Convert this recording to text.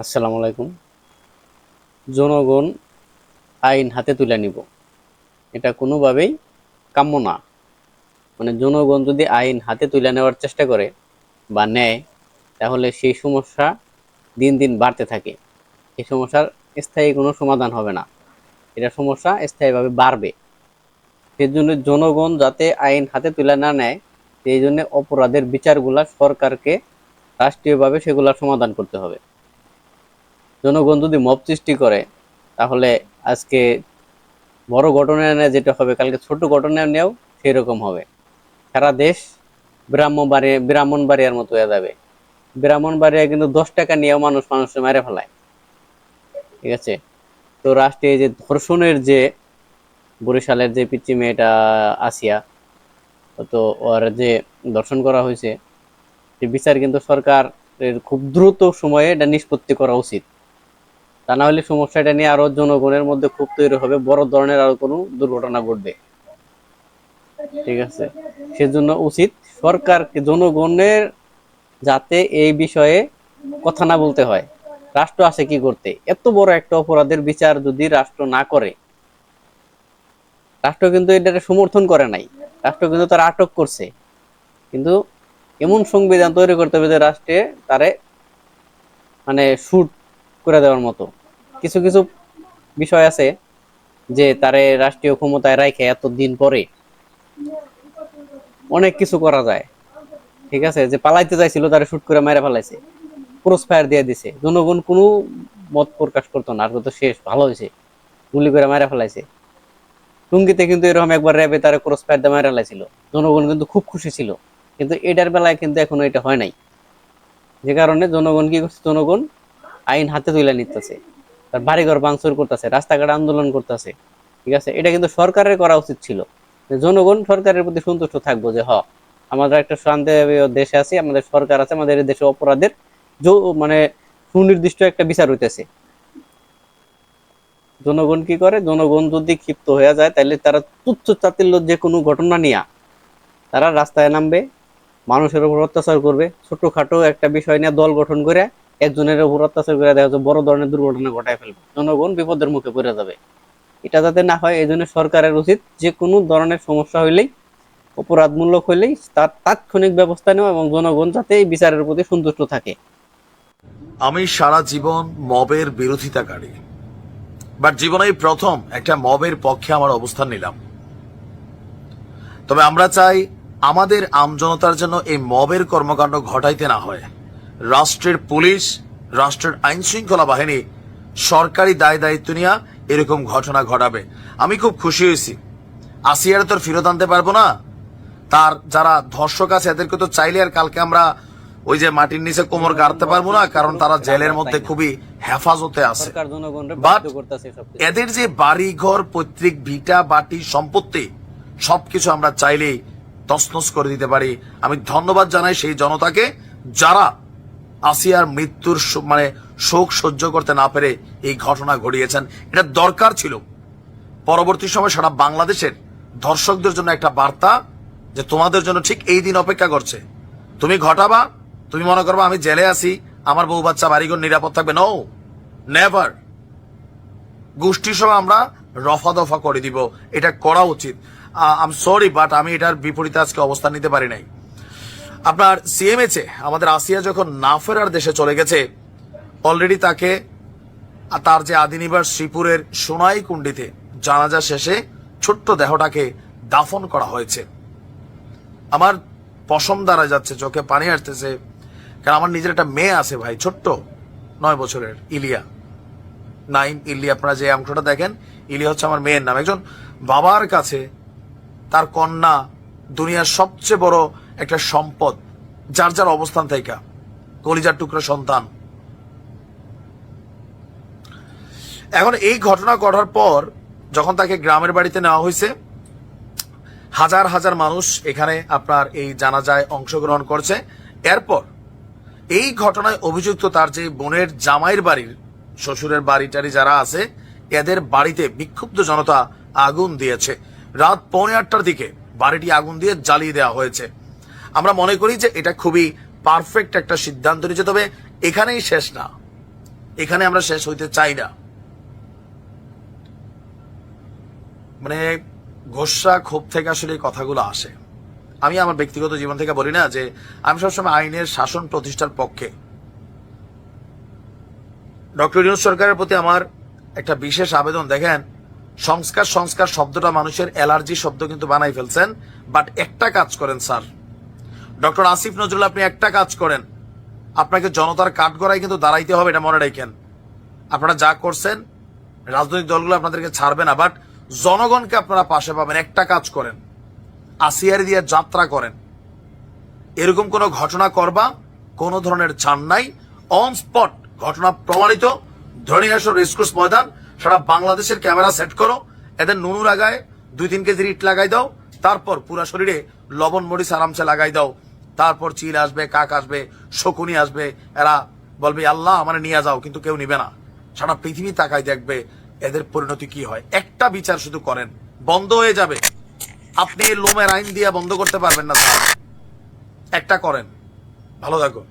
আসসালামু আলাইকুম। জনগণ আইন হাতে তুলে নিব। এটা কোনোভাবেই কাম্য না। মানে জনগণ যদি আইন হাতে তুলে নেওয়ার চেষ্টা করে বা নেয়, তাহলে সেই সমস্যা দিন দিন বাড়তে থাকে। এই সমস্যার স্থায়ী কোনো সমাধান হবে না। এটা সমস্যা স্থায়ীভাবে বাড়বে। সেই জন্য জনগণ যাতে আইন হাতে তুলে না নেয়, সেই জন্য অপরাধের বিচারগুলা সরকারকে রাষ্ট্রীয়ভাবে সেগুলা সমাধান করতে হবে। জনগণ যদি মব সৃষ্টি করে, তাহলে আজকে বড় ঘটনা নিয়ে যেটা হবে, কালকে ছোট ঘটনা নিয়েও সেই রকম হবে। সারা দেশ ব্রাহ্মণবাড়ি ব্রাহ্মণবাড়িয়ার মতো হয়ে যাবে। ব্রাহ্মণবাড়িয়া কিন্তু দশ টাকা নিয়েও মানুষ মানুষকে মেরে ফেলায়। ঠিক আছে? তো রাষ্ট্রে যে ধর্ষণের যে বরিশালের যে পিচ্চি মেয়েটা, আসিয়া, তো ওর যে দর্শন করা হয়েছে বিচার কিন্তু সরকারের খুব দ্রুত সময়ে এটা নিষ্পত্তি করা উচিত। তা না হলে সমস্যাটা নিয়ে আরও জনগণের মধ্যে খুব তৈরি হবে, বড় ধরনের আরও কোনো দুর্ঘটনা ঘটবে। ঠিক আছে? সেজন্য উচিত সরকারকে, জনগণের যাতে এই বিষয়ে কথা না বলতে হয়। রাষ্ট্র আছে কি করতে? এত বড় একটা অপরাধের বিচার যদি রাষ্ট্র না করে, রাষ্ট্র কিন্তু এটাকে সমর্থন করে নাই। রাষ্ট্র কিন্তু তারা আটক করছে। কিন্তু এমন সংবিধান তৈরি করতে হবে যে রাষ্ট্রে তারে মানে শুট করে দেওয়ার মতো। কিছু কিছু বিষয় আছে যে তারে রাষ্ট্রীয় ক্ষমতায় রাখে এত দিন পরে। অনেক কিছু করা যায়। ঠিক আছে? যে পালাইতে চাইছিল, তারে শুট করে মেরে ফেলাইছে। ক্রস ফায়ার দিয়ে দিছে। জনগণ কোনো মত প্রকাশ করতো না। আর তো শেষ, ভালো হয়েছে। গুলি করে মেরে ফেলাইছে। টুঙ্গিতে কিন্তু এরকম একবার র্যাবে তারা ক্রস ফায়ার দিয়ে মেরে ফেলাইছিল। জনগণ কিন্তু খুব খুশি ছিল। কিন্তু এটার বেলায় কিন্তু এখনও এটা হয় নাই। যে কারণে জনগণ কি করছে? জনগণ আইন হাতে তুলে নিতেছে। তার বাড়িঘর ভাঙচুর করতেছে, রাস্তাঘাট আন্দোলন করতেছে। ঠিক আছে? এটা কিন্তু সরকারের করা উচিত ছিল। জনগণ সরকারের প্রতি সন্তুষ্ট থাকব যে, হ আমরা একটা শান্তি দেশে আছি, আমাদের সরকার আছে, আমাদের দেশে অপরাধের মানে সুনির্দিষ্ট একটা বিচার হইতেছে। জনগণ কি করে? জনগণ যদি ক্ষিপ্ত হয়ে যায় তাহলে তারা তুচ্ছ চাতিল্য যে কোনো ঘটনা নিয়ে তারা রাস্তায় নামবে মানুষের উপর অত্যাচার করবে। ছোটখাটো একটা বিষয় নিয়ে দল গঠন করে একজনের উপর অত্যাচার করে দেখা বড় ধরনের দুর্ঘটনা ঘটায় ফেলবে। জনগণ বিপদের মুখে পড়ে যাবে। এটা যাতে না হয়, এই জন্য সরকারের উচিত যে কোনো ধরনের সমস্যা হইলেই, অপরাধমূলক হইলেই তার তাৎক্ষণিক ব্যবস্থা নেওয়া এবং জনগণ যাতে এই বিচারের প্রতি সন্তুষ্ট থাকে। আমি সারা জীবন মবের বিরোধিতাকারী। বাট জীবনে প্রথম একটা মবের পক্ষে আমার অবস্থান নিলাম। তবে আমরা চাই আমাদের আমজনতার জন্য এই মবের কর্মকাণ্ড ঘটাইতে না হয়। রাষ্ট্রের পুলিশ রাষ্ট্রের আইন শৃঙ্খলা বাহিনী সরকারি দায় দায়িত্ব নিয়ে এরকম ঘটনা ঘটাবে। আমি খুব খুশি হয়েছি। আসিয়ার তো আর ফেরত আনতে পারব না। তার যারা ধর্ষক আছে এদেরকে তো চাইলে আর কালকে আমরা ওই যে মাটির নিচে কোমর গাড়তে পারব না কারণ তারা জেলের মধ্যে খুবই হেফাজতে আছে। এদের যে বাড়ি ঘর পৈতৃক ভিটা বাটি সম্পত্তি সবকিছু আমরা চাইলেই তছনছ করে দিতে পারি। আমি ধন্যবাদ জানাই সেই জনতাকে যারা আসিয়ার মৃত্যুর মানে শোক সহ্য করতে না পেরে এই ঘটনা ঘটিয়েছেন। এটা দরকার ছিল। পরবর্তী সময় সারা বাংলাদেশের দর্শকদের জন্য একটা বার্তা যে তোমাদের জন্য ঠিক এই দিন অপেক্ষা করছে। তুমি ঘটাবা, তুমি মনে করবা আমি জেলে আছি, আমার বউ বাচ্চা বাড়িঘর নিরাপদ থাকবে। নো নেভার গোষ্ঠী সহ আমরা রফা দফা করে দিব। এটা করা উচিত। আম সরি বাট আমি এটার বিপরীতে আজকে অবস্থান নিতে পারি নাই। আপনার সিএমএচে আমাদের আসিয়া যখন না ফেরার দেশে চলে গেছে অলরেডি তাকে তার যে আদিনিবাস শ্রীপুরের সোনাই কুণ্ডিতে, জানাজা শেষে ছোট্ট দেহটাকে দাফন করা হয়েছে। আমার পশম দ্বারা যাচ্ছে, চোখে পানি আসতেছে কারণ আমার নিজের একটা মেয়ে আছে ভাই, ছোট্ট, নয় বছরের, ইলিয়া। নাইম ইলি আপনারা যে অংশটা দেখেন ইলি হচ্ছে আমার মেয়ের নাম। একজন বাবার কাছে তার কন্যা দুনিয়ার সবচেয়ে বড় একটা সম্পদ, যার যার অবস্থান থেকে। কলিজার টুকরো সন্তান। এখন এই ঘটনা ঘটার পর যখন তাকে গ্রামের বাড়িতে নেওয়া হয়েছে, হাজার হাজার মানুষ এখানে আপনার এই জানাজায় অংশগ্রহণ করছে। এরপর এই ঘটনায় অভিযুক্ত তার যে বোনের জামাইয়ের বাড়ির, শ্বশুরের বাড়ি টাড়ি যারা আছে, এদের বাড়িতে বিক্ষুব্ধ জনতা আগুন দিয়েছে। রাত পৌনে আটটার দিকে বাড়িটি আগুন দিয়ে জ্বালিয়ে দেওয়া হয়েছে। আমরা মনে করি যে এটা খুবই পারফেক্ট একটা সিদ্ধান্ত নিচ্ছে তবে এখানেই শেষ না। এখানে আমরা শেষ হইতে চাই না। মানে গোসা ক্ষোভ থেকে আসলে কথাগুলো আসে। আমি আমার ব্যক্তিগত জীবন থেকে বলি না যে আমি সবসময় আইনের শাসন প্রতিষ্ঠার পক্ষে। ডক্টর ইউনুস সরকারের প্রতি আমার একটা বিশেষ আবেদন, দেখেন সংস্কার সংস্কার শব্দটা মানুষের অ্যালার্জি শব্দ কিন্তু বানাই ফেলছেন। বাট একটা কাজ করেন, স্যার। ডক্টর আসিফ নজরুল, আপনি একটা কাজ করেন। আপনাকে জনতার কাঠগড়ায় কিন্তু দাঁড়াইতে হবে, এটা মনে রাখেন। আপনারা যা করছেন, রাজনৈতিক দলগুলো আপনাদেরকে ছাড়বে না, বাট জনগণকে আপনারা পাশে পাবেন, একটা কাজ করেন। আসিয়ারি দিয়ে যাত্রা করেন। এরকম কোনো ঘটনা করবা, কোনো ধরনের ছাড় নাই। অন স্পট, ঘটনা প্রমাণিত। ধনী আসো রেসকোর্স ময়দান। সারা বাংলাদেশের ক্যামেরা সেট করো, এদের নুনু লাগায়, দুই তিন কেজি ইট লাগাই দাও, তারপর পুরা শরীরে লবণ, মরিচ, আরামসে লাগাই দাও, তারপর চিল আসবে, কাক আসবে, শকুনি আসবে, এরা বলবে, আল্লাহ, আমার নিয়ে যাও, কিন্তু কেউ নিবে না। সারা পৃথিবী তাকাই দেখবে এদের পরিণতি কি হয়। একটা বিচার শুধু করেন, বন্ধ হয়ে যাবে। আপনি লোমের আইন দিয়ে বন্ধ করতে পারবেন না, স্যার। একটা করেন। ভালো থাকো